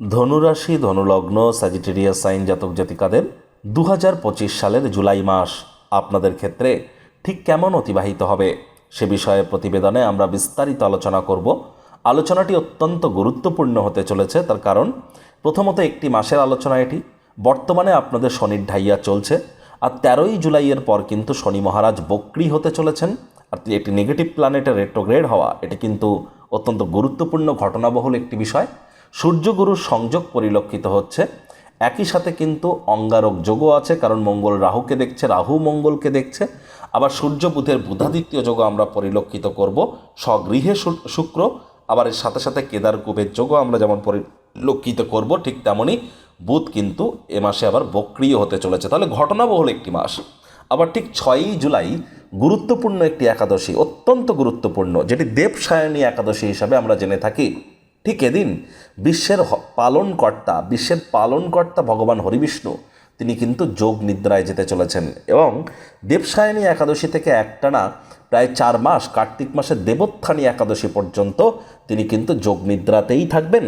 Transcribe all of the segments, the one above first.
ধনুরাশি, ধনুলগ্ন Sagittarius sign জাতক জাতিকাদের দু হাজার পঁচিশ সালের জুলাই মাস আপনাদের ক্ষেত্রে ঠিক কেমন অতিবাহিত হবে? সে বিষয়ে প্রতিবেদনে আমরা বিস্তারিত আলোচনা করব। আলোচনাটি অত্যন্ত গুরুত্বপূর্ণ হতে চলেছে, তার কারণ প্রথমত একটি মাসের আলোচনা এটি। বর্তমানে আপনাদের শনির ঢাইয়া চলছে, আর তেরোই জুলাইয়ের পর কিন্তু শনি মহারাজ বক্রি হতে চলেছেন, আর একটি নেগেটিভ প্ল্যানেটের রেট্রোগ্রেড হওয়া। এটি কিন্তু অত্যন্ত গুরুত্বপূর্ণ ঘটনাবহুল একটি বিষয়। সূর্যগুরুর সংযোগ পরিলক্ষিত হচ্ছে। একই সাথে কিন্তু অঙ্গারক যোগও আছে, কারণ মঙ্গল রাহুকে দেখছে, রাহু মঙ্গলকে দেখছে। আবার সূর্য বুধের বুধাদিত্য যোগও আমরা পরিলক্ষিত করব। স্বগৃহে শুক্র, আবার এর সাথে সাথে কেদার কুবের যোগও আমরা যেমন পরিলক্ষিত করব, ঠিক তেমনই বুধ কিন্তু এ মাসে আবার বক্রিয় হতে চলেছে। তাহলে ঘটনাবহুল একটি মাস। আবার ঠিক ছয়ই জুলাই গুরুত্বপূর্ণ একটি একাদশী, অত্যন্ত গুরুত্বপূর্ণ, যেটি দেবসায়নী একাদশী হিসাবে আমরা জেনে থাকি। ঠিক এদিন বিশ্বের পালনকর্তা বিশ্বের পালনকর্তা ভগবান হরিবিষ্ণু, তিনি কিন্তু যোগ নিদ্রায় যেতে চলেছেন এবং দেবসায়নী একাদশী থেকে একটানা প্রায় চার মাস, কার্তিক মাসের দেবোত্থানী একাদশী পর্যন্ত তিনি কিন্তু যোগ নিদ্রাতেই থাকবেন।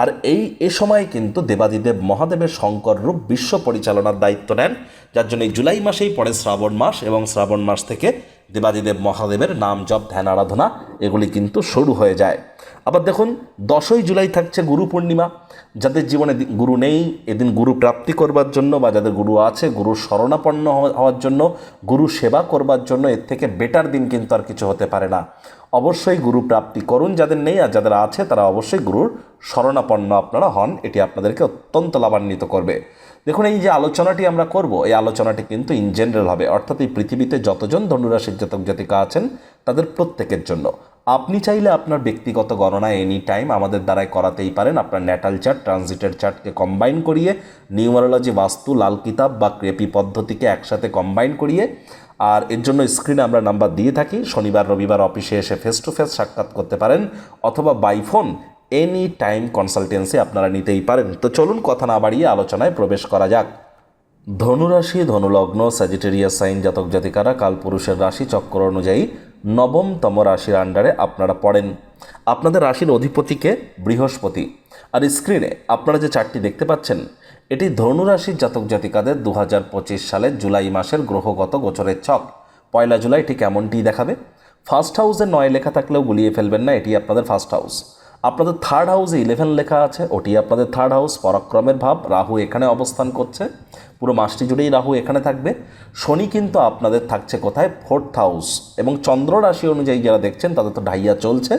আর এই, এ সময় কিন্তু দেবাদিদেব মহাদেবের শঙ্কর রূপ বিশ্ব পরিচালনার দায়িত্ব নেন, যার জন্য এই জুলাই মাসেই পড়ে শ্রাবণ মাস এবং শ্রাবণ মাস থেকে দেবাদিদেব মহাদেবের নাম জপ, ধ্যান, আরাধনা, এগুলি কিন্তু শুরু হয়ে যায়। আবার দেখুন, দশই জুলাই থাকছে গুরু পূর্ণিমা। যাদের জীবনে গুরু নেই, এদিন গুরু প্রাপ্তি করবার জন্য বা যাদের গুরু আছে গুরুর শরণাপন্ন হওয়া- হওয়ার জন্য, গুরু সেবা করবার জন্য এর থেকে বেটার দিন কিন্তু আর কিছু হতে পারে না। অবশ্যই গুরু প্রাপ্তি করুন যাদের নেই আর যাদের আছে, তারা অবশ্যই গুরুর শরণাপন্ন আপনারা হন, এটি আপনাদেরকে অত্যন্ত লাভান্বিত করবে। দেখুন, এই যে আলোচনাটি আমরা করব, এই আলোচনাটি কিন্তু ইন জেনারেল হবে, অর্থাৎ এই পৃথিবীতে যতজন ধনুরাশির জাতক জাতিকা আছেন, তাদের প্রত্যেকের জন্য। আপনি চাইলে আপনার ব্যক্তিগত গণনা এনি টাইম আমাদের দ্বারাই করাতেই পারেন, আপনার ন্যাটাল চার্ট ট্রানজিটের চার্টকে কম্বাইন করিয়ে নিউমারোলজি বাস্তু, লাল কিতাব বা ক্রেপি পদ্ধতিকে একসাথে কম্বাইন করিয়ে, আর এর জন্য স্ক্রিনে আমরা নাম্বার দিয়ে থাকি, শনিবার, রবিবার অফিসে এসে ফেস টু ফেস সাক্ষাৎ করতে পারেন, অথবা by phone any time consultancy আপনারা নিতেই পারেন। তো চলুন কথা না বাড়িয়ে আলোচনায় প্রবেশ করা যাক। ধনুরাশি, ধনুলগ্ন স্যাজিটেরিয়াস সাইন জাতক জাতিকারা, কালপুরুষের রাশি চক্র অনুযায়ী নবমতম রাশির আন্ডারে আপনারা পড়েন। আপনাদের রাশির অধিপতিকে বৃহস্পতি। আর স্ক্রিনে আপনারা যে চারটি দেখতে পাচ্ছেন, এটি ধনুরাশির জাতক জাতিকাদের দু হাজার পঁচিশ সালের জুলাই মাসের গ্রহগত গোচরের ছক। পয়লা জুলাই ঠিক এমনটিই দেখাবে? ফার্স্ট হাউসে নয় লেখা থাকলেও গুলিয়ে ফেলবেন না, এটি আপনাদের ফার্স্ট হাউস আপনাদের থার্ড হাউসে ইলেভেন লেখা আছে, ওটি আপনাদের থার্ড হাউস পরাক্রমের ভাব, রাহু এখানে অবস্থান করছে, পুরো মাসটি জুড়েই রাহু এখানে থাকবে। শনি কিন্তু আপনাদের থাকছে কোথায়? ফোর্থ হাউস এবং চন্দ্র রাশি অনুযায়ী যারা দেখছেন, তাদের তো ঢাইয়া চলছে।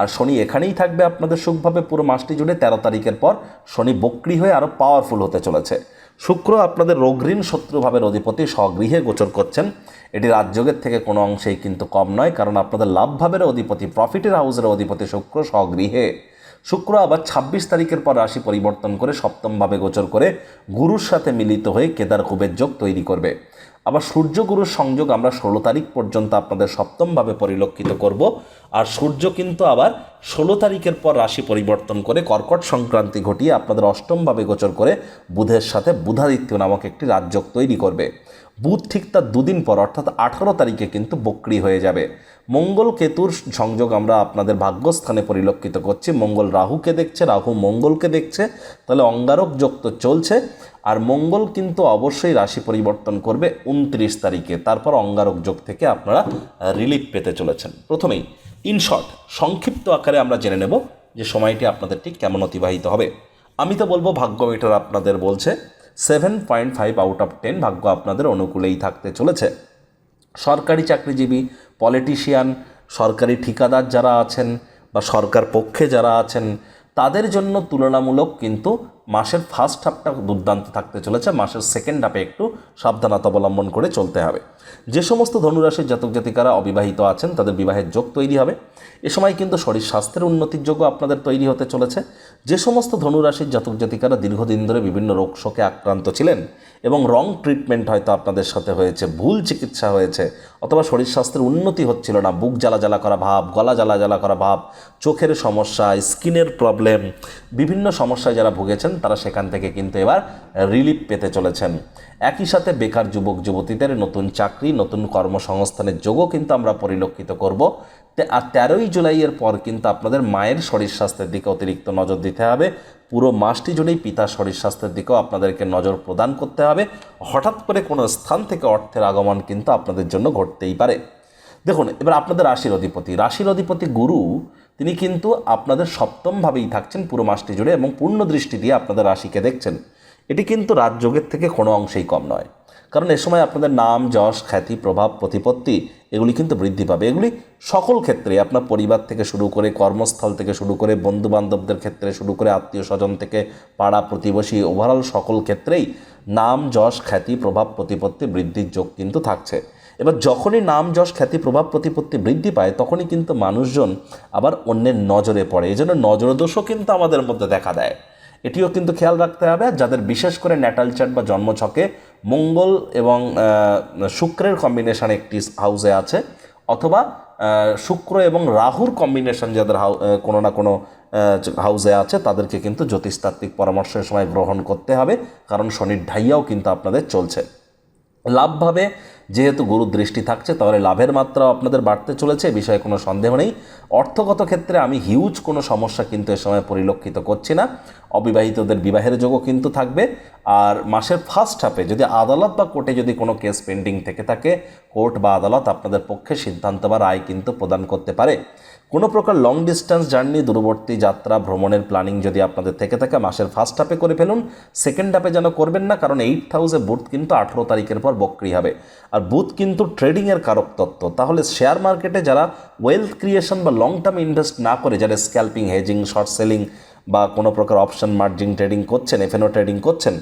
আর শনি এখানেই থাকবে আপনাদের সুখভাবে, পুরো মাসটি জুড়ে তেরো তারিখের পর শনি বক্রি হয়ে আরও পাওয়ারফুল হতে চলেছে। শুক্র আপনাদের রোগঋণ শত্রুভাবের অধিপতি স্বগৃহে গোচর করছেন। এটি রাজযোগের থেকে কোনো অংশেই কিন্তু কম নয়, কারণ আপনাদের লাভভাবের অধিপতি, প্রফিটের হাউসের অধিপতি শুক্র স্বগৃহে। শুক্র আবার ছাব্বিশ তারিখের পর রাশি পরিবর্তন করে সপ্তমভাবে গোচর করে গুরুর সাথে মিলিত হয়ে কেদার কুবের যোগ তৈরি করবে। আবার সূর্যগুরুর সংযোগ আমরা ষোলো তারিখ পর্যন্ত আপনাদের সপ্তমভাবে পরিলক্ষিত করব। আর সূর্য কিন্তু আবার ষোলো তারিখের পর রাশি পরিবর্তন করে কর্কট সংক্রান্তি ঘটিয়ে আপনাদের অষ্টমভাবে গোচর করে বুধের সাথে বুধাদিত্য নামক একটি রাজ্যক তৈরি করবে। বুধ ঠিক তার দুদিন পর, অর্থাৎ আঠারো তারিখে কিন্তু বক্রি হয়ে যাবে। মঙ্গল কেতুর সংযোগ আমরা আপনাদের ভাগ্যস্থানে পরিলক্ষিত করছি। মঙ্গল রাহুকে দেখছে, রাহু মঙ্গলকে দেখছে, তাহলে অঙ্গারক যোগ তো চলছে। আর মঙ্গল কিন্তু অবশ্যই রাশি পরিবর্তন করবে উনত্রিশ তারিখে। তারপর অঙ্গারক যোগ থেকে আপনারা রিলিফ পেতে চলেছেন। প্রথমেই ইন শর্ট সংক্ষিপ্ত আকারে আমরা জেনে নেব যে সময়টি আপনাদের ঠিক কেমন অতিবাহিত হবে। আমি তো বলব, ভাগ্য মিটার আপনাদের বলছে seven point five out of ten ভাগ্য আপনাদের অনুকূলেই থাকতে চলেছে। সরকারি চাকরিজীবী পলিটিশিয়ান, সরকারি ঠিকাদার যারা আছেন বা সরকার পক্ষে যারা আছেন, তাদের জন্য তুলনামূলক কিন্তু মাসের ফার্স্ট হাফটা দুর্দান্ত থাকতে চলেছে। মাসের সেকেন্ড হাফে একটু সাবধানতা অবলম্বন করে চলতে হবে। যে সমস্ত ধনুরাশির জাতক জাতিকারা অবিবাহিত আছেন, তাদের বিবাহের যোগ তৈরি হবে। এ সময় কিন্তু শরীর স্বাস্থ্যের উন্নতির যোগও আপনাদের তৈরি হতে চলেছে। যে সমস্ত ধনুরাশির জাতক জাতিকারা দীর্ঘদিন ধরে বিভিন্ন রোগ শোকে আক্রান্ত ছিলেন এবং রং ট্রিটমেন্ট হয়তো আপনাদের সাথে হয়েছে, ভুল চিকিৎসা হয়েছে, অথবা শরীর স্বাস্থ্যের উন্নতি হচ্ছিল না, বুক জ্বালা জ্বালা করা ভাব, গলা জ্বালা জ্বালা করা ভাব, চোখের সমস্যা, স্কিনের প্রবলেম, বিভিন্ন সমস্যায় যারা ভুগেছেন, তারা সেখান থেকে কিন্তু এবার রিলিফ পেতে চলেছেন। একই সাথে বেকার যুবক, যুবতীদের নতুন চাকরি, নতুন কর্মসংস্থানের যোগও কিন্তু আমরা পরিলক্ষিত করব। আর তেরোই জুলাইয়ের পর কিন্তু আপনাদের মায়ের শরীর স্বাস্থ্যের দিকে অতিরিক্ত নজর দিতে হবে। পুরো মাসটি জুড়েই পিতার শরীর স্বাস্থ্যের দিকেও আপনাদেরকে নজর প্রদান করতে হবে। হঠাৎ করে কোনো স্থান থেকে অর্থের আগমন কিন্তু আপনাদের জন্য ঘটতেই পারে। দেখুন, এবার আপনাদের রাশির অধিপতি। রাশির অধিপতি গুরু, তিনি কিন্তু আপনাদের সপ্তমভাবেই থাকছেন পুরো মাসটি জুড়ে এবং পূর্ণ দৃষ্টি দিয়ে আপনাদের রাশিকে দেখছেন। এটি কিন্তু রাজযোগের থেকে কোনো অংশেই কম নয়। কারণ এ সময় আপনাদের নাম, যশ, খ্যাতি, প্রভাব, প্রতিপত্তি এগুলি কিন্তু বৃদ্ধি পাবে। এগুলি সকল ক্ষেত্রে আপনার পরিবার থেকে শুরু করে কর্মস্থল থেকে শুরু করে বন্ধু বান্ধবদের ক্ষেত্রে শুরু করে আত্মীয় স্বজন থেকে পাড়া প্রতিবেশী ওভারঅল সকল ক্ষেত্রেই নাম, যশ, খ্যাতি, প্রভাব, প্রতিপত্তি বৃদ্ধির যোগ কিন্তু থাকছে। এবার যখনই নাম, যশ, খ্যাতি, প্রভাব, প্রতিপত্তি বৃদ্ধি পায়, তখনই কিন্তু মানুষজন আবার অন্যের নজরে পড়ে। এই জন্য নজরদোষও কিন্তু আমাদের মধ্যে দেখা দেয়। এটিও কিন্তু খেয়াল রাখতে হবে। যাদের বিশেষ করে ন্যাটাল চার্ট বা জন্মছকে মঙ্গল এবং শুক্রের কম্বিনেশন একটি হাউসে আছে, অথবা শুক্র এবং রাহুর কম্বিনেশন যাদের হাউ কোনো না কোনো হাউসে আছে, তাদেরকে কিন্তু জ্যোতিষতাত্ত্বিক পরামর্শের সময় গ্রহণ করতে হবে, কারণ শনির ঢাইয়াও কিন্তু আপনাদের চলছে। লাভভাবে যেহেতু গুরু দৃষ্টি থাকছে, তাহলে লাভের মাত্রা আপনাদের বাড়তে চলেছে, এ বিষয়ে কোনো সন্দেহ নেই। অর্থগত ক্ষেত্রে আমি হিউজ কোনো সমস্যা কিন্তু এ সময় পরিলক্ষিত করছি না। অবিবাহিতদের বিবাহের যোগও কিন্তু থাকবে। আর মাসের ফার্স্ট হাফে যদি আদালত বা কোর্টে যদি কোনো কেস পেন্ডিং থেকে থাকে, কোর্ট বা আদালত আপনাদের পক্ষে সিদ্ধান্ত বা রায় কিন্তু প্রদান করতে পারে। কোনো প্রকার লং ডিস্টেন্স জার্নি দূরবর্তী যাত্রা, ভ্রমণের প্ল্যানিং যদি আপনাদের থেকে থাকে, মাসের ফার্স্ট হাফে করে ফেলুন। সেকেন্ড হাফে যেন করবেন না, কারণ এইট হাউসে বুথ কিন্তু আঠেরো তারিখের পর বক্রি হবে। আর বুথ কিন্তু ট্রেডিংয়ের কারক তত্ত্ব। তাহলে শেয়ার মার্কেটে যারা ওয়েলথ ক্রিয়েশন বা লং টার্ম ইনভেস্ট না করে, যারা স্ক্যাল্পিং হেজিং শর্ট সেলিং বা কোনো প্রকার অপশন মার্জিন ট্রেডিং করছেন এফএনও ট্রেডিং করছেন,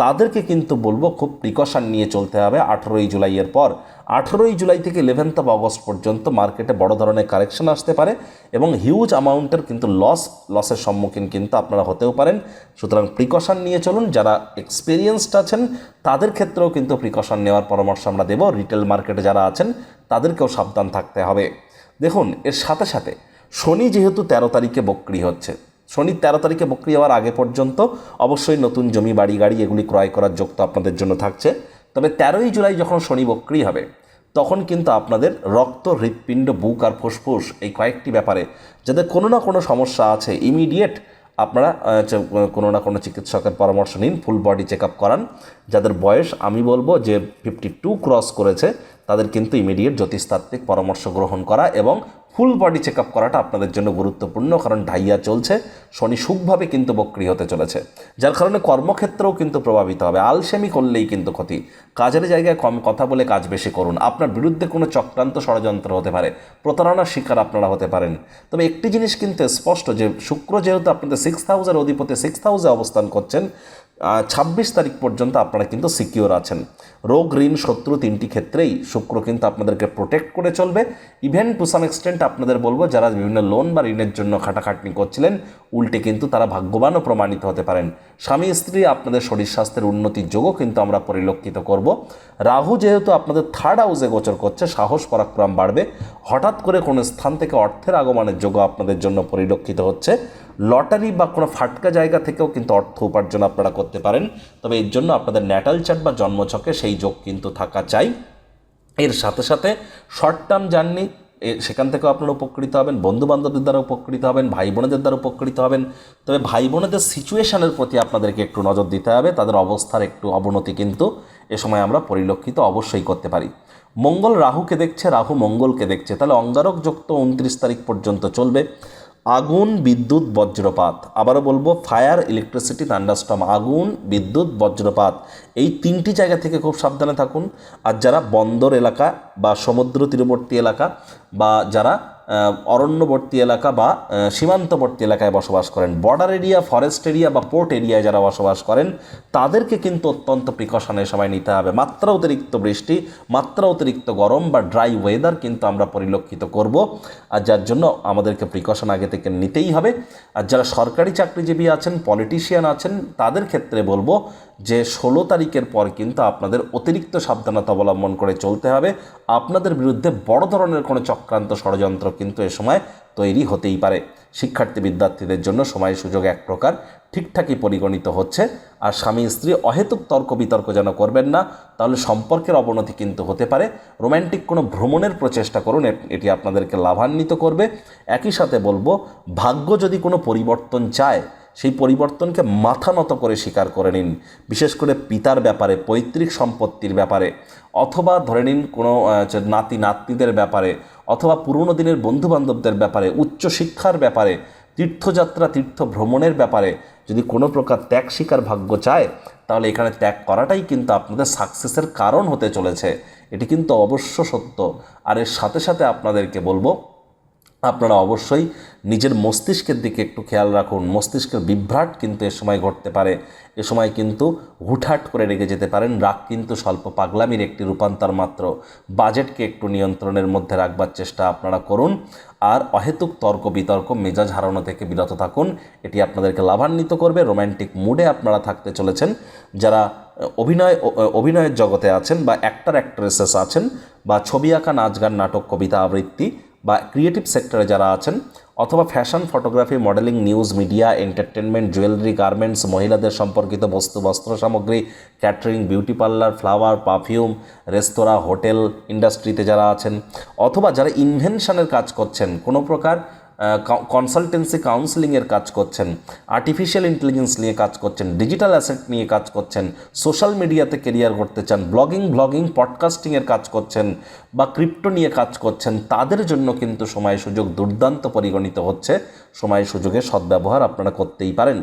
তাদেরকে কিন্তু বলব খুব প্রিকশন নিয়ে চলতে হবে আঠেরোই জুলাইয়ের পর। আঠেরোই জুলাই থেকে ইলেভেন্থ অফ আগস্ট পর্যন্ত মার্কেটে বড় ধরনের কারেকশন আসতে পারে এবং হিউজ অ্যামাউন্টের কিন্তু লস লসের সম্মুখীন কিন্তু আপনারা হতেও পারেন। সুতরাং প্রিকশন নিয়ে চলুন, যারা এক্সপিরিয়েন্সড আছেন, তাদের ক্ষেত্রেও কিন্তু প্রিকশন নেওয়ার পরামর্শ আমরা দেবো। রিটেল মার্কেটে যারা আছেন, তাদেরকেও সাবধান থাকতে হবে। দেখুন, এর সাথে সাথে শনি যেহেতু তেরো তারিখে বক্রি হচ্ছে শনি তেরো তারিখে বক্রি হওয়ার আগে পর্যন্ত অবশ্যই নতুন জমি, বাড়ি, গাড়ি এগুলি ক্রয় করার যোগ তো আপনাদের জন্য থাকছে। তবে তেরোই জুলাই যখন শনি বক্রি হবে, তখন কিন্তু আপনাদের রক্ত, হৃৎপিণ্ড, বুক আর ফুসফুস এই কয়েকটি ব্যাপারে যাদের কোনো না কোনো সমস্যা আছে ইমিডিয়েট আপনারা কোনো না কোনো চিকিৎসকের পরামর্শ নিন ফুল বডি চেক আপ করান। যাদের বয়স, আমি বলব যে ফিফটি টু ক্রস করেছে, তাদের কিন্তু ইমিডিয়েট জ্যোতিষতাত্ত্বিক পরামর্শ গ্রহণ করা এবং ফুল বডি চেক আপ করাটা আপনাদের জন্য গুরুত্বপূর্ণ, কারণ ঢাইয়া চলছে, শনি সুখভাবে কিন্তু বক্রি হতে চলেছে, যার কারণে কর্মক্ষেত্রেও কিন্তু প্রভাবিত হবে, আলসেমি করলেই কিন্তু ক্ষতি। কাজের জায়গায় কম কথা বলে কাজ বেশি করুন, আপনার বিরুদ্ধে কোনো চক্রান্ত ষড়যন্ত্র হতে পারে, প্রতারণার শিকার আপনারা হতে পারেন। তবে একটি জিনিস কিন্তু স্পষ্ট, যে শুক্র যেহেতু আপনাদের সিক্স হাউসের অধিপতি সিক্স হাউসে অবস্থান করছেন ছাব্বিশ তারিখ পর্যন্ত আপনারা কিন্তু সিকিওর আছেন। রোগ, ঋণ, শত্রু তিনটি ক্ষেত্রেই শুক্র কিন্তু আপনাদেরকে প্রোটেক্ট করে চলবে। ইভেন টু সাম এক্সটেন্ট আপনাদের বলব, যারা বিভিন্ন লোন বা ঋণের জন্য খাটাখাটনি করছিলেন, উল্টে কিন্তু তারা ভাগ্যবানও প্রমাণিত হতে পারেন। স্বামী, স্ত্রী, আপনাদের শরীর স্বাস্থ্যের উন্নতির যোগও কিন্তু আমরা পরিলক্ষিত করব। রাহু যেহেতু আপনাদের থার্ড হাউসে গোচর করছে, সাহস, পরাক্রম বাড়বে। হঠাৎ করে কোনো স্থান থেকে অর্থের আগমনের যোগ আপনাদের জন্য পরিলক্ষিত হচ্ছে। লটারি বা কোনো ফাটকা জায়গা থেকেও কিন্তু অর্থ উপার্জন আপনারা করতে পারেন। তবে এর জন্য আপনাদের ন্যাটাল চার্ট বা জন্মছকে সেই যোগ কিন্তু থাকা চাই। এর সাথে সাথে শর্ট টার্ম জার্নি সেখান থেকেও আপনারা উপকৃত হবেন বন্ধু বান্ধবদের দ্বারা উপকৃত হবেন ভাই বোনেদের দ্বারা উপকৃত হবেন। তবে ভাই বোনেদের সিচুয়েশনের প্রতি আপনাদেরকে একটু নজর দিতে হবে, তাদের অবস্থার একটু অবনতি কিন্তু এ সময় আমরা পরিলক্ষিত অবশ্যই করতে পারি। মঙ্গল রাহুকে দেখছে, রাহু মঙ্গলকে দেখছে। তাহলে অঙ্গারক যুক্ত উনত্রিশ তারিখ পর্যন্ত চলবে। আগুন, বিদ্যুৎ, বজ্রপাত। আবারও বলব ফায়ার ইলেকট্রিসিটি থান্ডারস্টম আগুন, বিদ্যুৎ, বজ্রপাত। এই তিনটি জায়গা থেকে খুব সাবধানে থাকুন। আর যারা বন্দর এলাকা বা সমুদ্র তীরবর্তী এলাকা বা যারা অরণ্যবর্তী এলাকা বা সীমান্তবর্তী এলাকায় বসবাস করেন। বর্ডার এরিয়া ফরেস্ট এরিয়া বা পোর্ট এরিয়ায় যারা বসবাস করেন, তাদেরকে কিন্তু অত্যন্ত প্রিকশনের সময় নিতে হবে। মাত্রা অতিরিক্ত বৃষ্টি, মাত্রা অতিরিক্ত গরম বা ড্রাই ওয়েদার কিন্তু আমরা পরিলক্ষিত করব। আর যার জন্য আমাদেরকে প্রিকশন আগে থেকে নিতেই হবে। আর যারা সরকারি চাকরিজীবী আছেন পলিটিশিয়ান আছেন, তাদের ক্ষেত্রে বলব যে, ষোলো তারিখের পর কিন্তু আপনাদের অতিরিক্ত সাবধানতা অবলম্বন করে চলতে হবে। আপনাদের বিরুদ্ধে বড় ধরনের কোনো চক্রান্ত ষড়যন্ত্র কিন্তু এ সময় তৈরি হতেই পারে। শিক্ষার্থী বিদ্যার্থীদের জন্য সময় সুযোগ এক প্রকার, ঠিকঠাকই পরিগণিত হচ্ছে। আর স্বামী স্ত্রী অহেতুক তর্ক বিতর্ক যেন করবেন না, তাহলে সম্পর্কের অবনতি কিন্তু হতে পারে। রোম্যান্টিক কোনো ভ্রমণের প্রচেষ্টা করুন এটি আপনাদেরকে লাভান্বিত করবে। একই সাথে বলব, ভাগ্য যদি কোনো পরিবর্তন চায় সেই পরিবর্তনকে মাথা নত করে স্বীকার করে নিন, বিশেষ করে পিতার ব্যাপারে, পৈতৃক সম্পত্তির ব্যাপারে, অথবা ধরে নিন কোনো নাতি, নাতনিদের ব্যাপারে, অথবা পুরনো দিনের বন্ধুবান্ধবদের ব্যাপারে উচ্চশিক্ষার ব্যাপারে, তীর্থযাত্রা তীর্থ ভ্রমণের ব্যাপারে যদি কোনো প্রকার ত্যাগ স্বীকার ভাগ্য চায়, তাহলে এখানে ত্যাগ করাটাই কিন্তু আপনাদের সাকসেসের কারণ হতে চলেছে। এটি কিন্তু অবশ্য সত্য। আর এর সাথে সাথে আপনাদেরকে বলব আপনারা অবশ্যই নিজের মস্তিষ্কের দিকে একটু খেয়াল রাখুন। মস্তিষ্কের বিভ্রাট কিন্তু এ সময় ঘটতে পারে। এ সময় কিন্তু হুটহাট করে রেগে যেতে পারেন। রাগ কিন্তু স্বল্প পাগলামির একটি রূপান্তর মাত্র। বাজেটকে একটু নিয়ন্ত্রণের মধ্যে রাখবার চেষ্টা আপনারা করুন। আর অহেতুক তর্ক বিতর্ক, মেজাজ হারানো থেকে বিরত থাকুন। এটি আপনাদেরকে লাভান্বিত করবে। রোম্যান্টিক মুডে আপনারা থাকতে চলেছেন। যারা অভিনয় অভিনয়ের জগতে আছেন বা অ্যাক্টার, অ্যাক্ট্রেসেস আছেন বা ছবি আঁকা, নাচ গান, নাটক, কবিতা, আবৃত্তি বা ক্রিয়েটিভ সেক্টরে যারা আছেন, অথবা fashion photography modelling news media entertainment jewellery garments মহিলাদের সম্পর্কিত বস্তু, বস্ত্র সামগ্রী catering beauty parlour flower perfume restaurant hotel ইন্ডাস্ট্রিতে যারা আছেন, অথবা যারা ইনভেনশনের কাজ করছেন, কোনো প্রকার কনসালটেন্সি কাউন্সিলিংয়ের কাজ করছেন আর্টিফিশিয়াল ইন্টেলিজেন্স নিয়ে কাজ করছেন ডিজিটাল অ্যাসেট নিয়ে কাজ করছেন সোশ্যাল মিডিয়াতে কেরিয়ার করতে চান ব্লগিং ব্লগিং পডকাস্টিংয়ের কাজ করছেন বা ক্রিপ্টো নিয়ে কাজ করছেন, তাদের জন্য কিন্তু সময় সুযোগ দুর্দান্ত পরিগণিত হচ্ছে। সময় সুযোগে সদ্ব্যবহার আপনারা করতেই পারেন।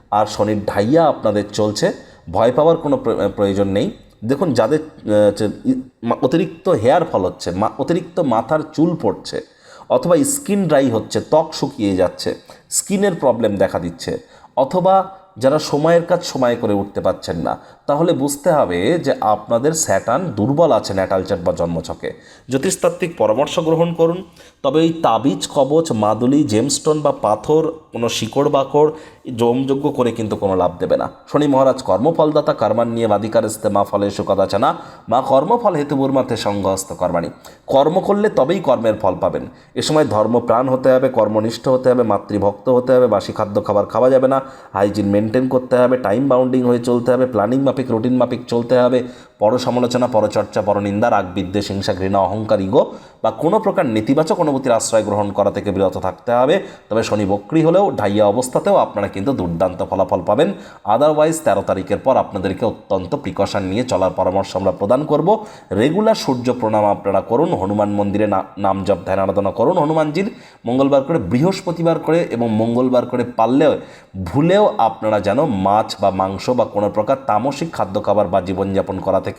আর শনির ঢাইয়া আপনাদের চলছে। ভয় পাওয়ার কোনো প্রয়োজন নেই। দেখুন, যাদের অতিরিক্ত হেয়ার ফল হচ্ছে অতিরিক্ত মাথার চুল পড়ছে, অথবা স্কিন ড্রাই হচ্ছে, ত্বক শুকিয়ে যাচ্ছে, স্কিনের প্রবলেম দেখা দিচ্ছে, অথবা যারা সময়ের কাজ সময় করে উঠতে পারছেন না তাহলে বুঝতে হবে যে আপনাদের স্যাটান দুর্বল আছে ন্যাটালচার বা জন্মছকে। জ্যোতিষতাত্ত্বিক পরামর্শ গ্রহণ করুন। তবে ওই তাবিজ, কবচ, মাদুলি জেমস্টোন বা পাথর, কোনো শিকড় বাকড় জমযজ্ঞ করে কিন্তু কোনো লাভ দেবে না। শনি মহারাজ কর্মফলদাতা, কর্মান নিয়ে বাদিকার ইস্তে মা ফলে সুকদাচানা মা কর্মফল হেতু বুর্মাতে সংঘহস্ত কর্মাণী। কর্ম করলে তবেই কর্মের ফল পাবেন। এ সময় ধর্মপ্রাণ হতে হবে, কর্মনিষ্ঠ হতে হবে, মাতৃভক্ত হতে হবে, বাসি খাদ্য খাবার খাওয়া যাবে না। হাইজিন মেনটেন করতে হবে, টাইম বাউন্ডিং হয়ে চলতে হবে, প্ল্যানিং মাফিক রুটিন মাফিক চলতে হবে। পর সমালোচনা পরচর্চা পরনিন্দা রাগ, বিদ্বেষ, হিংসা, ঘৃণা, অহংকার, ইগো বা কোনো প্রকার নেতিবাচক অনুভূতির আশ্রয় গ্রহণ করা থেকে বিরত থাকতে হবে। তবে শনি বক্রি হলেও ঢাইয়া অবস্থাতেও আপনারা কিন্তু দুর্দান্ত ফলাফল পাবেন। আদারওয়াইজ তেরো তারিখের পর আপনাদেরকে অত্যন্ত প্রিকশন নিয়ে চলার পরামর্শ আমরা প্রদান করব। রেগুলার সূর্য প্রণাম আপনারা করুন, হনুমান মন্দিরে নাম জপ, ধ্যান আরাধনা করুন। হনুমানজির মঙ্গলবার করে, বৃহস্পতিবার করে এবং মঙ্গলবার করে পারলেও ভুলেও আপনারা যেন মাছ বা মাংস বা কোনো প্রকার তামসিক খাদ্য খাবার বা জীবনযাপন করা থেকে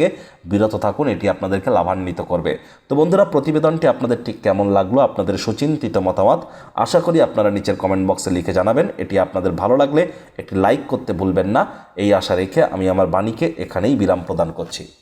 বিরত থাকুন, এটি আপনাদেরকে লাভান্বিত করবে। তো বন্ধুরা, প্রতিবেদনটি আপনাদের ঠিক কেমন লাগল, আপনাদের সুচিন্তিত মতামত, আশা করি আপনারা নিচের কমেন্ট বক্সে লিখে জানাবেন। এটি আপনাদের ভালো লাগলে একটি লাইক করতে ভুলবেন না। এই আশা রেখে আমি আমার বাণীকে এখানেই বিরাম প্রদান করছি।